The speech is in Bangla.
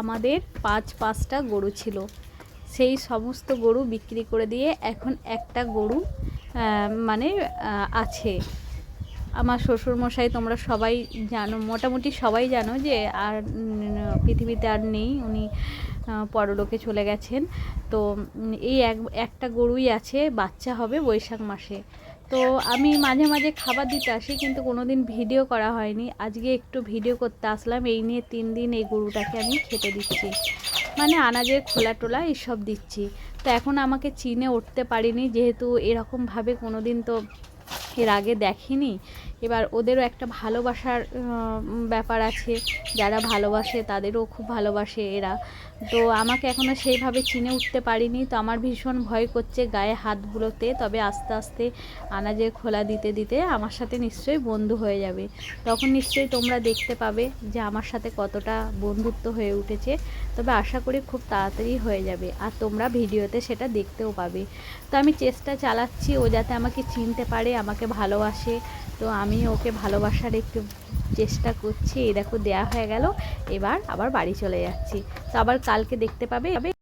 আমাদের পাঁচ পাঁচটা গরু ছিল। সেই সমস্ত গরু বিক্রি করে দিয়ে এখন একটা গরু মানে আছে। আমার শ্বশুরমশাই তোমরা সবাই জানো, মোটামুটি সবাই জানো যে আর পৃথিবীতে আর নেই। উনি পরলোকে চলে গেছেন। তো এই এক, একটা গরুই আছে, বাচ্চা হবে বৈশাখ মাসে। তো আমি মাঝে মাঝে খাবার দিতে আসি, কিন্তু কোনো দিন ভিডিও করা হয়নি। আজকে একটু ভিডিও করতে আসলাম, এই নিয়ে তিন দিন এই গরুটাকে আমি খেতে দিচ্ছি। মানে আনাজের খোলা টোলা এইসব দিচ্ছি। তো এখন আমাকে চিনে উঠতে পারিনি, যেহেতু এরকমভাবে কোনো দিন তো এর আগে দেখিনি। এবার ওদেরও একটা ভালোবাসার ব্যাপার আছে। যারা ভালোবাসে তাদেরও খুব ভালোবাসে এরা। তো আমাকে এখনও সেইভাবে চিনে উঠতে পারিনি। তো আমার ভীষণ ভয় করছে গায়ে হাতগুলোতে তবে আস্তে আস্তে আনাজের খোলা দিতে দিতে আমার সাথে নিশ্চয়ই বন্ধু হয়ে যাবে। তখন নিশ্চয়ই তোমরা দেখতে পাবে যে আমার সাথে কতটা বন্ধুত্ব হয়ে উঠেছে। তবে আশা করি খুব তাড়াতাড়ি হয়ে যাবে আর তোমরা ভিডিওতে সেটা দেখতেও পাবে। তো আমি চেষ্টা চালাচ্ছি ও যাতে আমাকে চিনতে পারে, আমাকে ভালোবাসে। তো আমি ওকে ভালোবাসার একটু চেষ্টা করছি। এই দেখো দেয়া হয়ে গেল। এবার আবার বাড়ি চলে যাচ্ছি। তো আবার কালকে দেখতে পাবে।